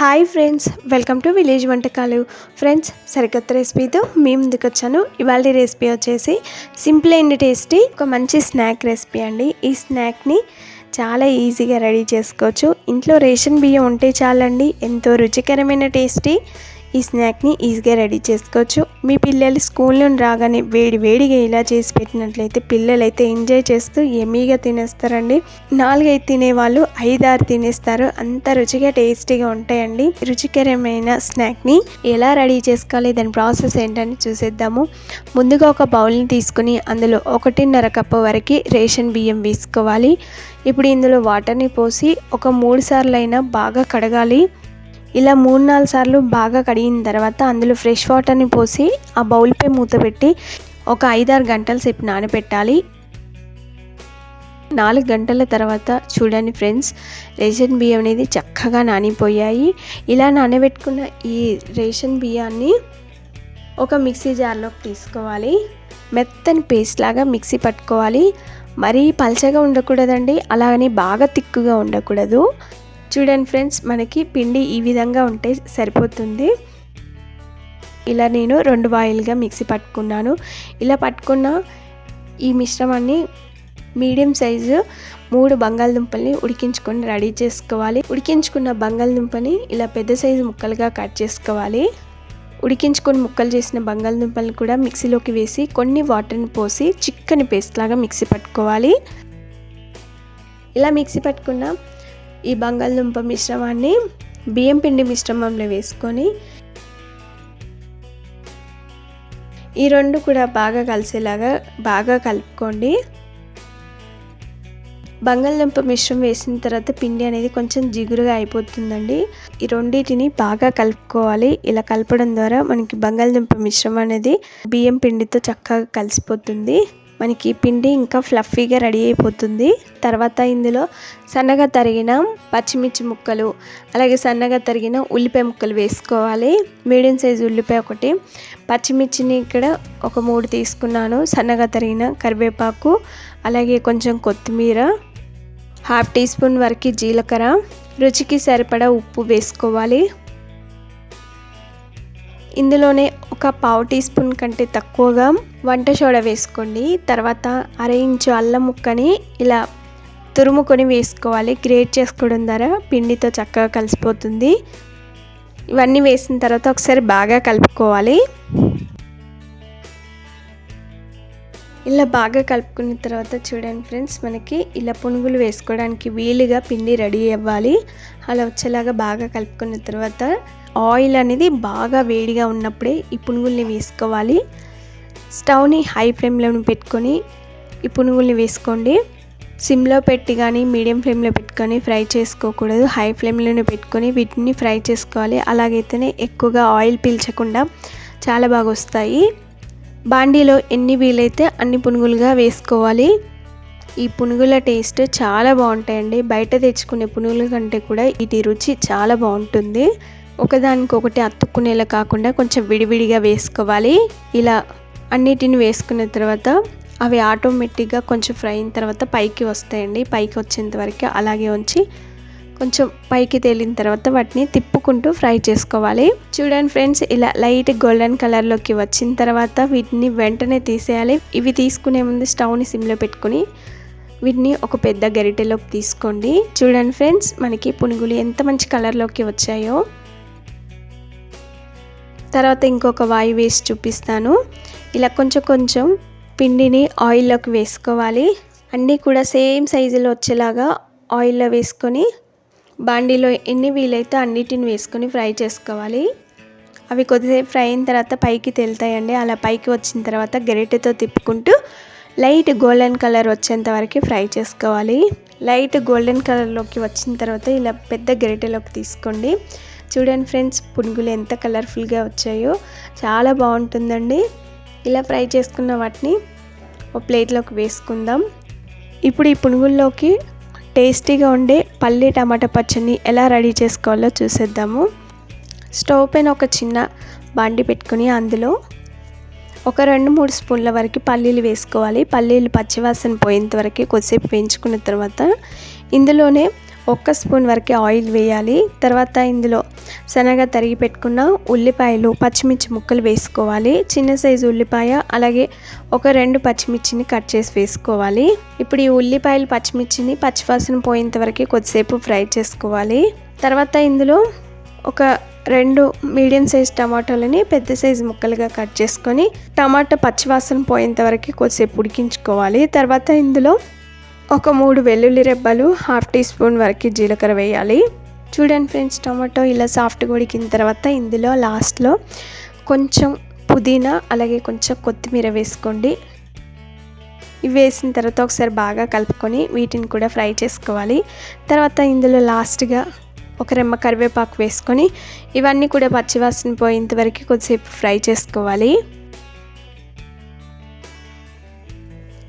Hi friends welcome to village వంటకాలు. Friends సరికొత్త రెసిపీతో మీ ముందుకు వచ్చాను. ఇవాళ రెసిపీ వచ్చేసి సింపుల్ అండ్ టేస్టీ ఒక మంచి స్నాక్ రెసిపీ అండి. ఈ స్నాక్ని చాలా ఈజీగా రెడీ చేసుకోవచ్చు. ఇంట్లో రేషన్ బియ్యం ఉంటే చాలండి ఎంతో రుచికరమైన టేస్టీ ఈ స్నాక్ని ఈజీగా రెడీ చేసుకోవచ్చు. మీ పిల్లలు స్కూల్ నుండి రాగానే వేడి వేడిగా ఇలా చేసి పెట్టినట్లయితే పిల్లలు అయితే ఎంజాయ్ చేస్తూ ఎమీగా తినేస్తారండి. నాలుగైదు తినేవాళ్ళు ఐదారు తినేస్తారు. అంత రుచిగా టేస్టీగా ఉంటాయండి. రుచికరమైన స్నాక్ని ఎలా రెడీ చేసుకోవాలి దాని ప్రాసెస్ ఏంటని చూసేద్దాము. ముందుగా ఒక బౌల్ని తీసుకుని అందులో ఒకటిన్నర కప్పు వరకు రేషన్ బియ్యం వేసుకోవాలి. ఇప్పుడు ఇందులో వాటర్ని పోసి ఒక మూడు సార్లు అయినా బాగా కడగాలి. ఇలా మూడు నాలుగు సార్లు బాగా కడిగిన తర్వాత అందులో ఫ్రెష్ వాటర్ని పోసి ఆ బౌల్పై మూత పెట్టి ఒక ఐదారు గంటల సేపు నానబెట్టాలి. నాలుగు గంటల తర్వాత చూడండి ఫ్రెండ్స్ రేషన్ బియ్యం అనేది చక్కగా నానిపోయాయి. ఇలా నానబెట్టుకున్న ఈ రేషన్ బియ్యాన్ని ఒక మిక్సీ జార్లోకి తీసుకోవాలి. మెత్తని పేస్ట్ లాగా మిక్సీ పట్టుకోవాలి. మరీ పల్చగా ఉండకూడదండి అలాగని బాగా తిక్కుగా ఉండకూడదు. చూడండి ఫ్రెండ్స్ మనకి పిండి ఈ విధంగా ఉంటే సరిపోతుంది. ఇలా నేను రెండు వాయిల్గా మిక్సీ పట్టుకున్నాను. ఇలా పట్టుకున్న ఈ మిశ్రమాన్ని మీడియం సైజు మూడు బంగాళదుంపల్ని ఉడికించుకొని రెడీ చేసుకోవాలి. ఉడికించుకున్న బంగాళదుంపని ఇలా పెద్ద సైజు ముక్కలుగా కట్ చేసుకోవాలి. ఉడికించుకొని ముక్కలు చేసిన బంగాళదుంపల్ని కూడా మిక్సీలోకి వేసి కొన్ని వాటర్ని పోసి చిక్కని పేస్ట్ లాగా మిక్సీ పట్టుకోవాలి. ఇలా మిక్సీ పట్టుకున్న ఈ బంగాళదుంప మిశ్రమాన్ని బియ్యం పిండి మిశ్రమంలో వేసుకొని ఈ రెండు కూడా బాగా కలిసేలాగా బాగా కలుపుకోండి. బంగాళదుంప మిశ్రమం వేసిన తర్వాత పిండి అనేది కొంచెం జిగురుగా అయిపోతుందండి. ఈ రెండింటిని బాగా కలుపుకోవాలి. ఇలా కలపడం ద్వారా మనకి బంగాళదుంప మిశ్రమం అనేది బియ్యం పిండితో చక్కగా కలిసిపోతుంది. మనకి పిండి ఇంకా ఫ్లఫీగా రెడీ అయిపోతుంది. తర్వాత ఇందులో సన్నగా తరిగిన పచ్చిమిర్చి ముక్కలు అలాగే సన్నగా తరిగిన ఉల్లిపాయ ముక్కలు వేసుకోవాలి. మీడియం సైజు ఉల్లిపాయ ఒకటి. పచ్చిమిర్చిని ఇక్కడ ఒక మూడు తీసుకున్నాను. సన్నగా తరిగిన కరివేపాకు అలాగే కొంచెం కొత్తిమీర హాఫ్ టీ స్పూన్ వరకు జీలకర్ర. రుచికి సరిపడా ఉప్పు వేసుకోవాలి. ఇందులోనే ఒక పావు టీ స్పూన్ కంటే తక్కువగా వంట సోడా వేసుకోండి. తర్వాత అర ఇంచు అల్లం ముక్కని ఇలా తురుముకొని వేసుకోవాలి. గ్రేట్ చేసుకోవడం ద్వారా పిండితో చక్కగా కలిసిపోతుంది. ఇవన్నీ వేసిన తర్వాత ఒకసారి బాగా కలుపుకోవాలి. ఇలా బాగా కలుపుకున్న తర్వాత చూడండి ఫ్రెండ్స్ మనకి ఇలా పునుగులు వేసుకోవడానికి వీలుగా పిండి రెడీ అవ్వాలి. అలా వచ్చేలాగా బాగా కలుపుకున్న తర్వాత ఆయిల్ అనేది బాగా వేడిగా ఉన్నప్పుడే ఈ పునుగుల్ని వేసుకోవాలి. స్టవ్ని హై ఫ్లేమ్లో పెట్టుకొని ఈ పునుగుల్ని వేసుకోండి. సిమ్లో పెట్టి కానీ మీడియం ఫ్లేమ్లో పెట్టుకొని ఫ్రై చేసుకోకూడదు. హై ఫ్లేమ్లోనే పెట్టుకొని వీటిని ఫ్రై చేసుకోవాలి. అలాగైతేనే ఎక్కువగా ఆయిల్ పీల్చకుండా చాలా బాగా వస్తాయి. బాండీలో ఎన్ని వీలైతే అన్ని పునుగులుగా వేసుకోవాలి. ఈ పునుగుల టేస్ట్ చాలా బాగుంటాయండి. బయట తెచ్చుకునే పునుగుల కంటే కూడా వీటి రుచి చాలా బాగుంటుంది. ఒకదానికొకటి అతుక్కునేలా కాకుండా కొంచెం విడివిడిగా వేసుకోవాలి. ఇలా అన్నిటిని వేసుకున్న తర్వాత అవి ఆటోమేటిక్గా కొంచెం ఫ్రై అయిన తర్వాత పైకి వస్తాయండి. పైకి వచ్చేంత వరకు అలాగే ఉంచి కొంచెం పైకి తేలిన తర్వాత వాటిని తిప్పుకుంటూ ఫ్రై చేసుకోవాలి. చూడండి ఫ్రెండ్స్ ఇలా లైట్ గోల్డెన్ కలర్లోకి వచ్చిన తర్వాత వీటిని వెంటనే తీసేయాలి. ఇవి తీసుకునే ముందు స్టవ్ని సిమ్లో పెట్టుకుని వీటిని ఒక పెద్ద గరిటెలోకి తీసుకోండి. చూడండి ఫ్రెండ్స్ మనకి పునుగులు ఎంత మంచి కలర్లోకి వచ్చాయో. తర్వాత ఇంకొక వాయి వేసి చూపిస్తాను. ఇలా కొంచెం కొంచెం పిండిని ఆయిల్లోకి వేసుకోవాలి. అన్నీ కూడా సేమ్ సైజులో వచ్చేలాగా ఆయిల్లో వేసుకొని బాండీలో ఎన్ని వీలైతే అన్నిటిని వేసుకొని ఫ్రై చేసుకోవాలి. అవి కొద్దిసేపు ఫ్రై అయిన తర్వాత పైకి తేలుతాయండి. అలా పైకి వచ్చిన తర్వాత గరిటెతో తిప్పుకుంటూ లైట్ గోల్డెన్ కలర్ వచ్చేంత వరకు ఫ్రై చేసుకోవాలి. లైట్ గోల్డెన్ కలర్లోకి వచ్చిన తర్వాత ఇలా పెద్ద గరిటెలోకి తీసుకోండి. చూడండి ఫ్రెండ్స్ పునుగులు ఎంత కలర్ఫుల్గా వచ్చాయో. చాలా బాగుంటుందండి. ఇలా ఫ్రై చేసుకున్న వాటిని ఒక ప్లేట్లోకి వేసుకుందాం. ఇప్పుడు ఈ పునుగుల్లోకి టేస్టీగా ఉండే పల్లి టమాటా పచ్చడిని ఎలా రెడీ చేసుకోవాలో చూసేద్దాము. స్టవ్ పైన ఒక చిన్న బాండి పెట్టుకుని అందులో ఒక రెండు మూడు స్పూన్ల వరకు పల్లీలు వేసుకోవాలి. పల్లీలు పచ్చివాసన పోయేంత వరకు కొద్దిసేపు వేయించుకున్న తర్వాత ఇందులోనే ఒక్క స్పూన్ వరకు ఆయిల్ వేయాలి. తర్వాత ఇందులో శనగ తరిగి పెట్టుకున్న ఉల్లిపాయలు పచ్చిమిర్చి ముక్కలు వేసుకోవాలి. చిన్న సైజు ఉల్లిపాయ అలాగే ఒక రెండు పచ్చిమిర్చిని కట్ చేసి వేసుకోవాలి. ఇప్పుడు ఈ ఉల్లిపాయలు పచ్చిమిర్చిని పచ్చివాసన పోయేంత వరకు కొద్దిసేపు ఫ్రై చేసుకోవాలి. తర్వాత ఇందులో ఒక రెండు మీడియం సైజ్ టమాటాలని పెద్ద సైజు ముక్కలుగా కట్ చేసుకొని టమాటా పచ్చివాసన పోయేంత వరకు కొద్దిసేపు ఉడికించుకోవాలి. తర్వాత ఇందులో ఒక మూడు వెల్లుల్లి రెబ్బలు హాఫ్ టీ స్పూన్ వరకు జీలకర్ర వేయాలి. చూడండి ఫ్రెండ్స్ టమాటో ఇలా సాఫ్ట్గా ఉడికిన తర్వాత ఇందులో లాస్ట్లో కొంచెం పుదీనా అలాగే కొంచెం కొత్తిమీర వేసుకోండి. ఇవి వేసిన తర్వాత ఒకసారి బాగా కలుపుకొని వీటిని కూడా ఫ్రై చేసుకోవాలి. తర్వాత ఇందులో లాస్ట్గా ఒక రెమ్మ కరివేపాకు వేసుకొని ఇవన్నీ కూడా పచ్చివాసన పోయేంత వరకు కొద్దిసేపు ఫ్రై చేసుకోవాలి.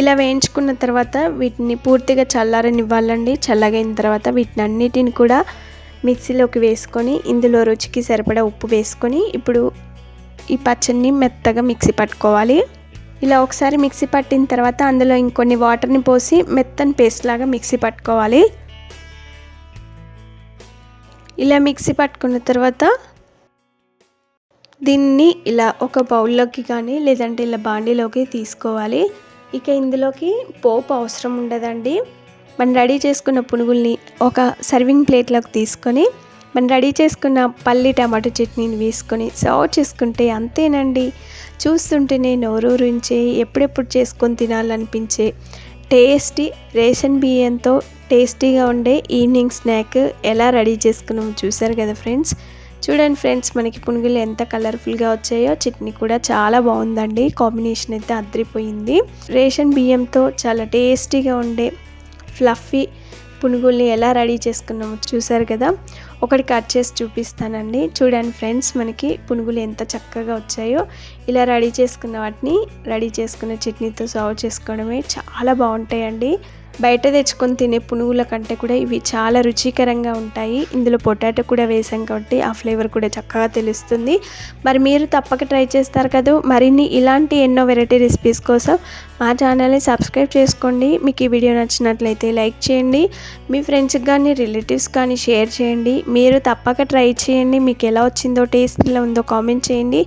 ఇలా వేయించుకున్న తర్వాత వీటిని పూర్తిగా చల్లారనివ్వాలండి. చల్లగైన తర్వాత వీటిని అన్నిటిని కూడా మిక్సీలోకి వేసుకొని ఇందులో రుచికి సరిపడా ఉప్పు వేసుకొని ఇప్పుడు ఈ పచ్చడిని మెత్తగా మిక్సీ పట్టుకోవాలి. ఇలా ఒకసారి మిక్సీ పట్టిన తర్వాత అందులో ఇంకొన్ని వాటర్ని పోసి మెత్తని పేస్ట్ లాగా మిక్సీ పట్టుకోవాలి. ఇలా మిక్సీ పట్టుకున్న తర్వాత దీన్ని ఇలా ఒక బౌల్లోకి కానీ లేదంటే ఇలా బాండీలోకి తీసుకోవాలి. ఇక ఇందులోకి పోపు అవసరం ఉండదండి. మనం రెడీ చేసుకున్న పునుగుల్ని ఒక సర్వింగ్ ప్లేట్లోకి తీసుకొని మనం రెడీ చేసుకున్న పల్లి టమాటో చట్నీని వేసుకొని సర్వ్ చేసుకుంటే అంతేనండి. చూస్తుంటేనే నోరూరించే ఎప్పుడెప్పుడు చేసుకొని తినాలనిపించే టేస్టీ రేషన్ బియ్యంతో టేస్టీగా ఉండే ఈవినింగ్ స్నాక్ ఎలా రెడీ చేసుకున్నామో చూసారు కదా ఫ్రెండ్స్ చూడండి ఫ్రెండ్స్ మనకి పునుగులు ఎంత కలర్ఫుల్గా వచ్చాయో చట్నీ కూడా చాలా బాగుందండి. కాంబినేషన్ అయితే అద్రిపోయింది రేషన్ బియ్యంతో చాలా టేస్టీగా ఉండే ఫ్లఫీ పునుగుల్ని ఎలా రెడీ చేసుకున్నామో చూసారు కదా? ఒకటి కట్ చేసి చూపిస్తానండి. చూడండి ఫ్రెండ్స్ మనకి పునుగులు ఎంత చక్కగా వచ్చాయో ఇలా రెడీ చేసుకున్న వాటిని రెడీ చేసుకున్న చట్నీతో సర్వ్ చేసుకోవడమే చాలా బాగుంటాయండి. బయట తెచ్చుకొని తినే పునుగుల కంటే కూడా ఇవి చాలా రుచికరంగా ఉంటాయి. ఇందులో పొటాటో కూడా వేసాం కాబట్టి ఆ ఫ్లేవర్ కూడా చక్కగా తెలుస్తుంది. మరి మీరు తప్పక ట్రై చేస్తారు కదా. మరిన్ని ఇలాంటి ఎన్నో వెరైటీ రెసిపీస్ కోసం మా ఛానల్ని సబ్స్క్రైబ్ చేసుకోండి. మీకు ఈ వీడియో నచ్చినట్లయితే లైక్ చేయండి. మీ ఫ్రెండ్స్కి కానీ రిలేటివ్స్ కానీ షేర్ చేయండి. మీరు తప్పక ట్రై చేయండి. మీకు ఎలా వచ్చిందో టేస్ట్ ఎలా ఉందో కామెంట్ చేయండి.